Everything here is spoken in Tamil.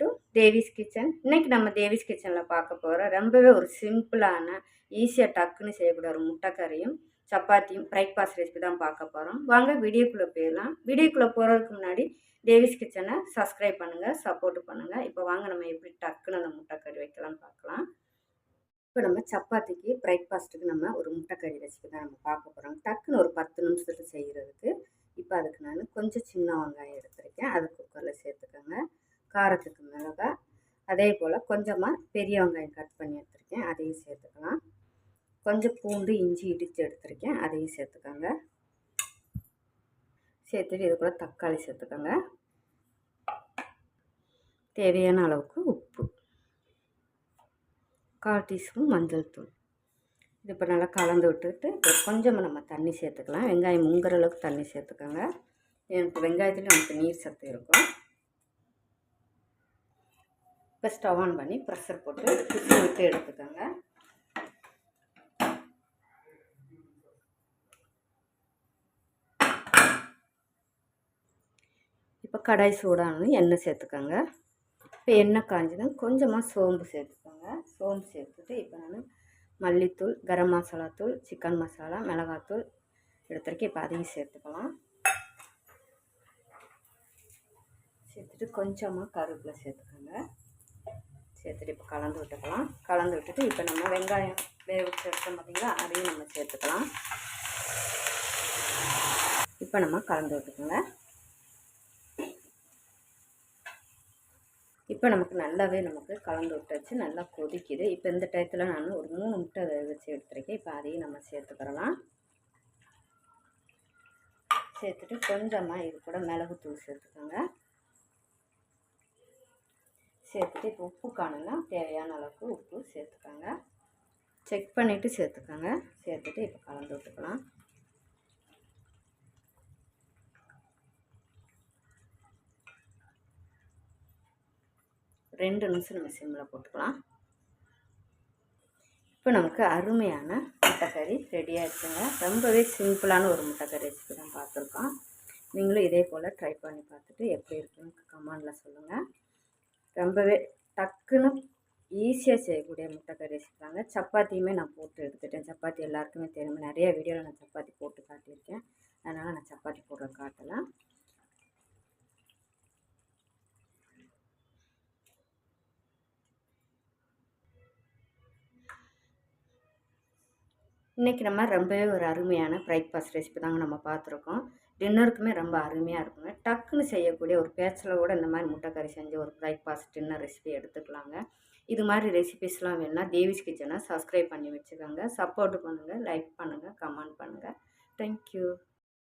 டு தேவிஸ் கிச்சன் இன்றைக்கி நம்ம தேவிஸ் கிச்சனில் பார்க்க போகிறோம் ரொம்பவே ஒரு சிம்பிளான ஈஸியாக டக்குன்னு செய்யக்கூடிய ஒரு முட்டைக்கறியும் சப்பாத்தியும் பிரேக்ஃபாஸ்ட் ரெசிபி தான் பார்க்க போகிறோம் வாங்க வீடியோக்குள்ளே போயிடலாம். வீடியோக்குள்ளே போகிறதுக்கு முன்னாடி தேவிஸ் கிச்சனை சப்ஸ்கிரைப் பண்ணுங்கள் சப்போர்ட் பண்ணுங்கள் இப்போ வாங்க நம்ம எப்படி டக்குன்னு அந்த முட்டைக்கறி வைக்கலாம்னு பார்க்கலாம். இப்போ நம்ம சப்பாத்திக்கு பிரேக்ஃபாஸ்ட்டுக்கு நம்ம ஒரு முட்டைக்கறி ரெசிபி தான் நம்ம பார்க்க போகிறோம் டக்குன்னு ஒரு பத்து நிமிஷத்தில் செய்கிறதுக்கு இப்போ அதுக்கு நான் கொஞ்சம் சின்ன வெங்காயம் எடுத்திருக்கேன். அது குக்கரில் சேர்த்துக்கோங்க. காரத்துக்கு மிளகா அதே போல் கொஞ்சமாக பெரிய வெங்காயம் கட் பண்ணி எடுத்துருக்கேன். அதையும் சேர்த்துக்கலாம். கொஞ்சம் பூண்டு இஞ்சி இடித்து எடுத்துருக்கேன். அதையும் சேர்த்துக்கோங்க. சேர்த்துட்டு இது கூட தக்காளி சேர்த்துக்கோங்க. தேவையான அளவுக்கு உப்பு. கால் டீஸ்பூன் மஞ்சள் தூள். இது இப்போ நல்லா கலந்து விட்டுட்டு கொஞ்சமாக நம்ம தண்ணி சேர்த்துக்கலாம். வெங்காயம் முங்குற அளவுக்கு தண்ணி சேர்த்துக்கோங்க. எனக்கு வெங்காயத்துலேயும் நமக்கு நீர் சத்து இருக்கும். இப்போ ஸ்டவ் ஆன் பண்ணி ப்ரெஷர் போட்டு விசில் விட்டு எடுத்துக்கோங்க. இப்போ கடாய் சூடானது எண்ணெய் சேர்த்துக்கோங்க. இப்போ எண்ணெய் காஞ்சதும் கொஞ்சமாக சோம்பு சேர்த்துக்கோங்க. சோம்பு சேர்த்துட்டு இப்போ நான் மல்லித்தூள் கரம் மசாலா தூள் சிக்கன் மசாலா மிளகாத்தூள் எடுத்துருக்கேன். இப்போ அதையும் சேர்த்துக்கலாம். சேர்த்துட்டு கொஞ்சமாக கருவேப்பிலை சேர்த்துக்கோங்க. சேர்த்துட்டு இப்போ கலந்து விட்டுக்கலாம். கலந்து விட்டுட்டு இப்போ நம்ம வெங்காயம் வேக வச்சு எடுத்தோம் பார்த்திங்களா அதையும் நம்ம சேர்த்துக்கலாம். இப்போ நம்ம கலந்து விட்டுக்கோங்க. இப்போ நமக்கு நல்லாவே நமக்கு கலந்து விட்டாச்சு நல்லா கொதிக்குது. இப்போ இந்த டயத்தில் நான் ஒரு மூணு முட்டை வேக வச்சு எடுத்துருக்கேன். இப்போ அதையும் நம்ம சேர்த்துக்கிறலாம் சேர்த்துட்டு கொஞ்சமாக இது கூட மிளகுத்தூள் சேர்த்துக்கோங்க. சேர்த்துட்டு இப்போ உப்பு காணுன்னா தேவையான அளவுக்கு உப்பு சேர்த்துக்கோங்க. செக் பண்ணிவிட்டு சேர்த்துக்கோங்க. சேர்த்துட்டு இப்போ கலந்து விட்டுக்கலாம். ரெண்டு நிமிஷம் நம்ம சிம்மில் போட்டுக்கலாம். இப்போ நமக்கு அருமையான முட்டைக்கறி ரெடி ஆகிடுச்சுங்க ரொம்பவே சிம்பிளான ஒரு முட்டைக்கறி ரெசிபி தான் பார்த்துருக்கோம். நீங்களும் இதே போல் ட்ரை பண்ணி பார்த்துட்டு எப்படி இருக்குன்னு கமெண்டில் சொல்லுங்கள் ரொம்பவே டக்குன்னு ஈஸியாக செய்யக்கூடிய முட்டைக்கறி ரெசிபிதாங்க சப்பாத்தியுமே நான் போட்டு எடுத்துட்டேன். சப்பாத்தி எல்லாருக்குமே தெரியும். நிறைய வீடியோவில் நான் சப்பாத்தி போட்டு காட்டியிருக்கேன். அதனால் நான் சப்பாத்தி போடுற காட்டலாம். இன்றைக்கி நம்ம ரொம்பவே ஒரு அருமையான பிரேக்ஃபாஸ்ட் ரெசிபி தாங்க நம்ம பார்த்துருக்கோம். டின்னருக்குமே ரொம்ப அருமையாக இருக்குங்க. டக்குன்னு செய்யக்கூடிய ஒரு பேச்சில் கூட இந்த மாதிரி முட்டைக்கறி செஞ்சு ஒரு பிரேக்ஃபாஸ்ட் டின்னர் ரெசிபி எடுத்துக்கலாங்க. இது மாதிரி ரெசிபிஸ்லாம் வேணுன்னா தேவிஸ் கிச்சனை சப்ஸ்கிரைப் பண்ணி வச்சுக்கோங்க. சப்போர்ட் பண்ணுங்கள் லைக் பண்ணுங்கள் கமெண்ட் பண்ணுங்கள் தேங்க்யூ